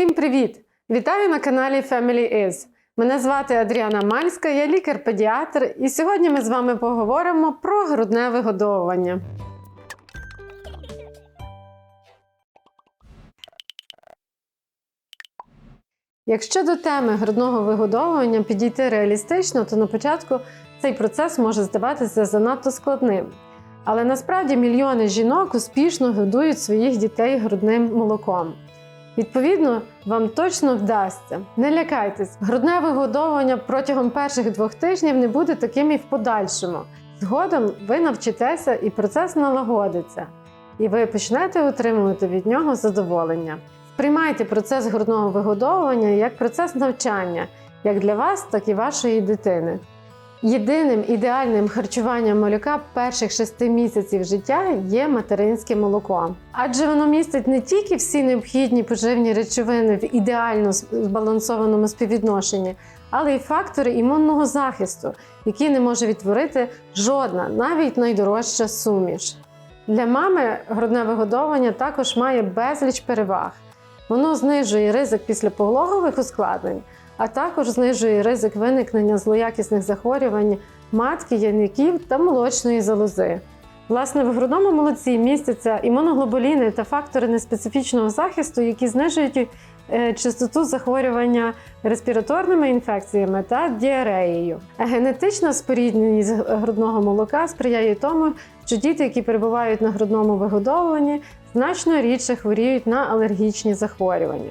Всім привіт! Вітаю на каналі Family Is. Мене звати Адріана Мальська, я лікар-педіатр, і сьогодні ми з вами поговоримо про грудне вигодовування. Якщо до теми грудного вигодовування підійти реалістично, то на початку цей процес може здаватися занадто складним. Але насправді мільйони жінок успішно годують своїх дітей грудним молоком. Відповідно, вам точно вдасться. Не лякайтесь, грудне вигодовування протягом перших двох тижнів не буде таким і в подальшому. Згодом ви навчитеся і процес налагодиться, і ви почнете отримувати від нього задоволення. Сприймайте процес грудного вигодовування як процес навчання, як для вас, так і вашої дитини. Єдиним ідеальним харчуванням малюка перших шести місяців життя є материнське молоко, адже воно містить не тільки всі необхідні поживні речовини в ідеально збалансованому співвідношенні, але й фактори імунного захисту, які не може відтворити жодна, навіть найдорожча суміш. Для мами грудне вигодовування також має безліч переваг. Воно знижує ризик післяпологових ускладнень, а також знижує ризик виникнення злоякісних захворювань матки, яників та молочної залози. Власне, в грудному молоці містяться імуноглобуліни та фактори неспецифічного захисту, які знижують е, частоту захворювання респіраторними інфекціями та діареєю. Генетична спорідненість грудного молока сприяє тому, що діти, які перебувають на грудному вигодовуванні, значно рідше хворіють на алергічні захворювання.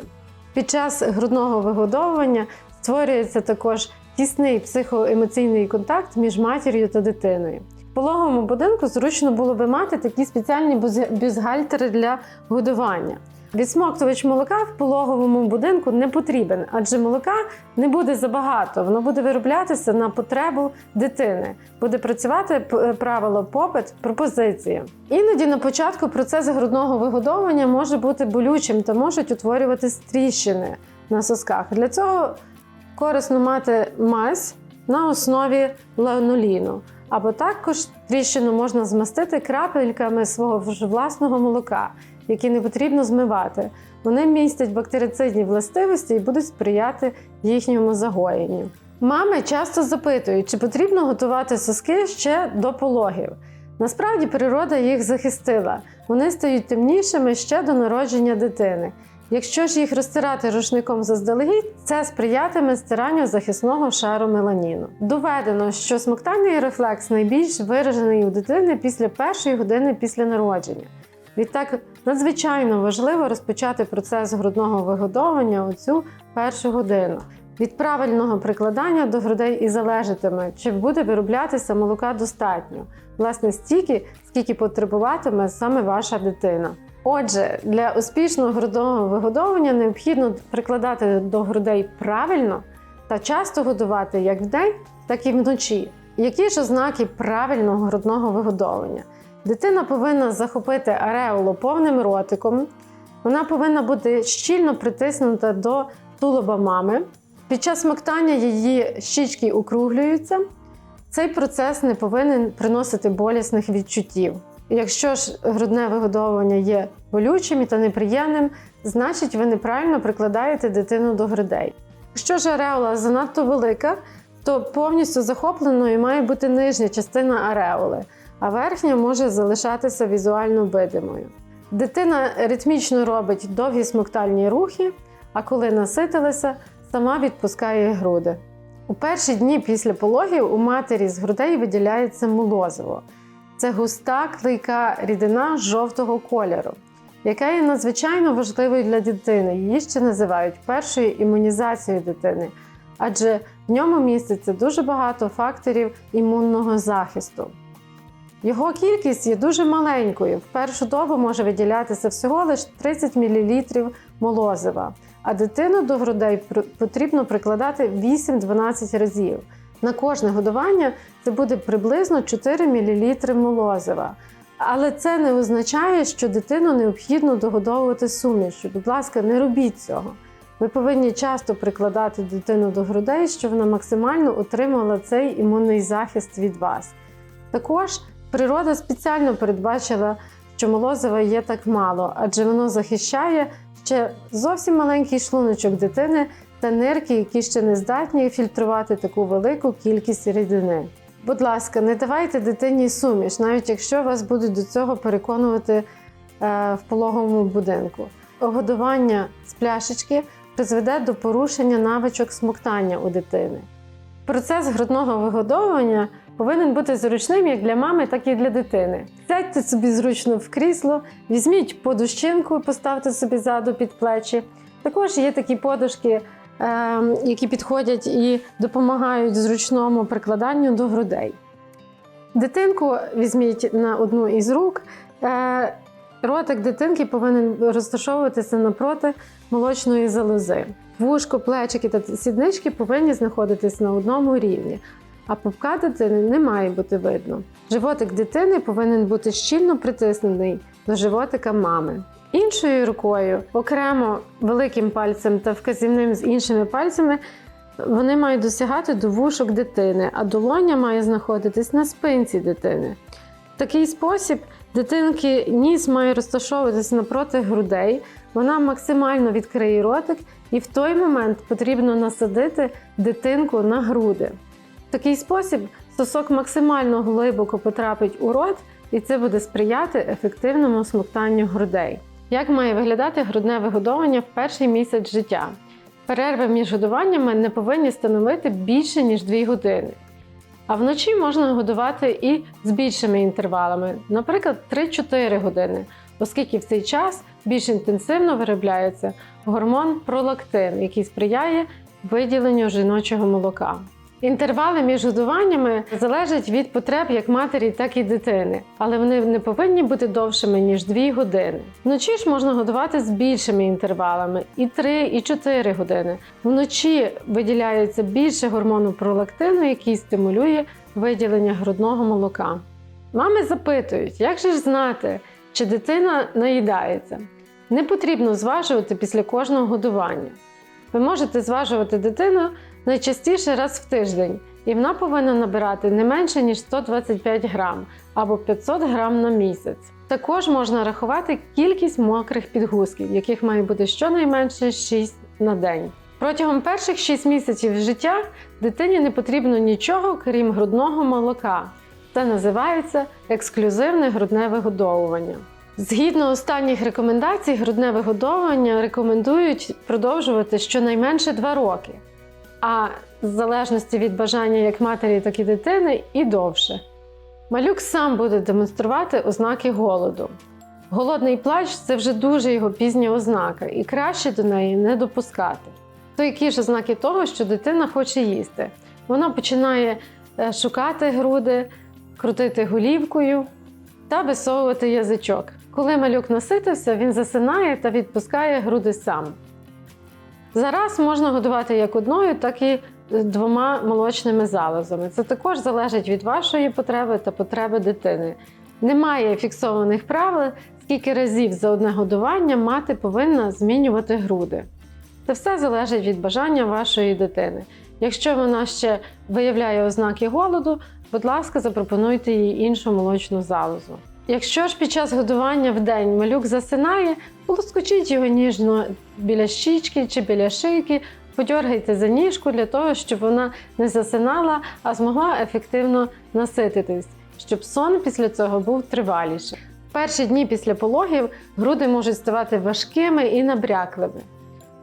Під час грудного вигодовування створюється також тісний психоемоційний контакт між матір'ю та дитиною. В пологовому будинку зручно було би мати такі спеціальні бюзгальтери для годування. Відсмоктувач молока в пологовому будинку не потрібен, адже молока не буде забагато, воно буде вироблятися на потребу дитини. Буде працювати правило попит пропозиція. Іноді на початку процес грудного вигодовування може бути болючим та можуть утворюватись тріщини на сосках. Для цього корисно мати мазь на основі ланоліну. Або також тріщину можна змастити крапельками свого власного молока, які не потрібно змивати. Вони містять бактерицидні властивості і будуть сприяти їхньому загоєнню. Мами часто запитують, чи потрібно готувати соски ще до пологів. Насправді природа їх захистила. Вони стають темнішими ще до народження дитини. Якщо ж їх розтирати рушником заздалегідь, це сприятиме стиранню захисного шару меланіну. Доведено, що смоктальний рефлекс найбільш виражений у дитини після першої години після народження. Відтак надзвичайно важливо розпочати процес грудного вигодовування у цю першу годину. Від правильного прикладання до грудей і залежатиме, чи буде вироблятися молока достатньо, власне, стільки, скільки потребуватиме саме ваша дитина. Отже, для успішного грудного вигодовування необхідно прикладати до грудей правильно та часто годувати як вдень, так і вночі. Які ж ознаки правильного грудного вигодовування? Дитина повинна захопити ареолу повним ротиком, вона повинна бути щільно притиснута до тулуба мами. Під час смоктання її щічки округлюються. Цей процес не повинен приносити болісних відчуттів. Якщо ж грудне вигодовування є болючим та неприємним, значить ви неправильно прикладаєте дитину до грудей. Якщо ж ареола занадто велика, то повністю захопленою має бути нижня частина ареоли, а верхня може залишатися візуально видимою. Дитина ритмічно робить довгі смоктальні рухи, а коли наситилася, сама відпускає груди. У перші дні після пологів у матері з грудей виділяється молозиво. Це густа клейка рідина жовтого кольору, яка є надзвичайно важливою для дитини. Її ще називають першою імунізацією дитини, адже в ньому міститься дуже багато факторів імунного захисту. Його кількість є дуже маленькою. В першу добу може виділятися всього лише 30 мл молозива, а дитину до грудей потрібно прикладати 8-12 разів. На кожне годування це буде приблизно 4 мл молозива. Але це не означає, що дитину необхідно догодовувати сумішю. Будь ласка, не робіть цього. Ви повинні часто прикладати дитину до грудей, щоб вона максимально отримала цей імунний захист від вас. Також природа спеціально передбачила, що молозива є так мало, адже воно захищає ще зовсім маленький шлуночок дитини та нирки, які ще не здатні фільтрувати таку велику кількість рідини. Будь ласка, не давайте дитині суміш, навіть якщо вас будуть до цього переконувати е, в пологовому будинку. Годування з пляшечки призведе до порушення навичок смоктання у дитини. Процес грудного вигодовування повинен бути зручним як для мами, так і для дитини. Сядьте собі зручно в крісло, візьміть подушчинку і поставте собі ззаду під плечі. Також є такі подушки, е, які підходять і допомагають зручному прикладанню до грудей. Дитинку візьміть на одну із рук. Е, Ротик дитинки повинен розташовуватися напроти молочної залози. Вушко, плечики та сіднички повинні знаходитись на одному рівні, а пупка дитини не має бути видно. Животик дитини повинен бути щільно притиснений до животика мами. Іншою рукою, окремо великим пальцем та вказівним з іншими пальцями, вони мають досягати до вушок дитини, а долоня має знаходитись на спинці дитини. В такий спосіб дитинки ніс має розташовуватись напроти грудей, вона максимально відкриє ротик, і в той момент потрібно насадити дитинку на груди. Такий спосіб сосок максимально глибоко потрапить у рот, і це буде сприяти ефективному смоктанню грудей. Як має виглядати грудне вигодовування в перший місяць життя? Перерви між годуваннями не повинні становити більше ніж 2 години. А вночі можна годувати і з більшими інтервалами, наприклад, 3-4 години, оскільки в цей час більш інтенсивно виробляється гормон пролактин, який сприяє виділенню жіночого молока. Інтервали між годуваннями залежать від потреб як матері, так і дитини, але вони не повинні бути довшими ніж 2 години. Вночі ж можна годувати з більшими інтервалами і 3, і 4 години. Вночі виділяється більше гормону пролактину, який стимулює виділення грудного молока. Мами запитують, як же ж знати, чи дитина наїдається. Не потрібно зважувати після кожного годування. Ви можете зважувати дитину найчастіше раз в тиждень, і вона повинна набирати не менше ніж 125 грам або 500 грам на місяць. Також можна рахувати кількість мокрих підгузків, яких має бути щонайменше 6 на день. Протягом перших 6 місяців життя дитині не потрібно нічого, крім грудного молока. Це називається ексклюзивне грудне вигодовування. Згідно останніх рекомендацій, грудне вигодовування рекомендують продовжувати щонайменше 2 роки, а в залежності від бажання як матері, так і дитини, і довше. Малюк сам буде демонструвати ознаки голоду. Голодний плач це вже дуже його пізня ознака, і краще до неї не допускати. То які ж ознаки того, що дитина хоче їсти? Вона починає е, шукати груди, крутити голівкою та висовувати язичок. Коли малюк наситився, він засинає та відпускає груди сам. Зараз можна годувати як одною, так і двома молочними залозами. Це також залежить від вашої потреби та потреби дитини. Немає фіксованих правил, скільки разів за одне годування мати повинна змінювати груди. Це все залежить від бажання вашої дитини. Якщо вона ще виявляє ознаки голоду, будь ласка, запропонуйте їй іншу молочну залозу. Якщо ж під час годування в день малюк засинає, полоскочіть його ніжно біля щічки чи біля шийки, подьоргайте за ніжку для того, щоб вона не засинала, а змогла ефективно насититись, щоб сон після цього був триваліший. Перші дні після пологів груди можуть ставати важкими і набряклими.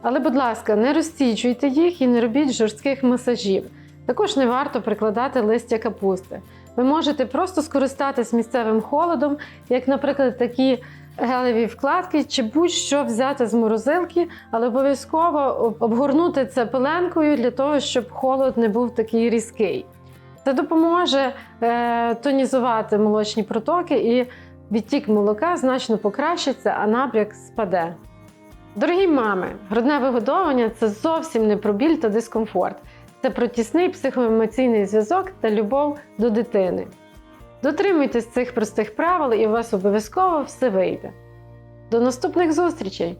Але, будь ласка, не розтічуйте їх і не робіть жорстких масажів. Також не варто прикладати листя капусти. Ви можете просто скористатись місцевим холодом, як, наприклад, такі гелеві вкладки чи будь-що взяти з морозилки, але обов'язково обгорнути це пеленкою для того, щоб холод не був такий різкий. Це допоможе е, тонізувати молочні протоки і відтік молока значно покращиться, а набряк спаде. Дорогі мами, грудне вигодовування це зовсім не про біль та дискомфорт. Це про тісний психоемоційний зв'язок та любов до дитини. Дотримуйтесь цих простих правил, і у вас обов'язково все вийде. До наступних зустрічей!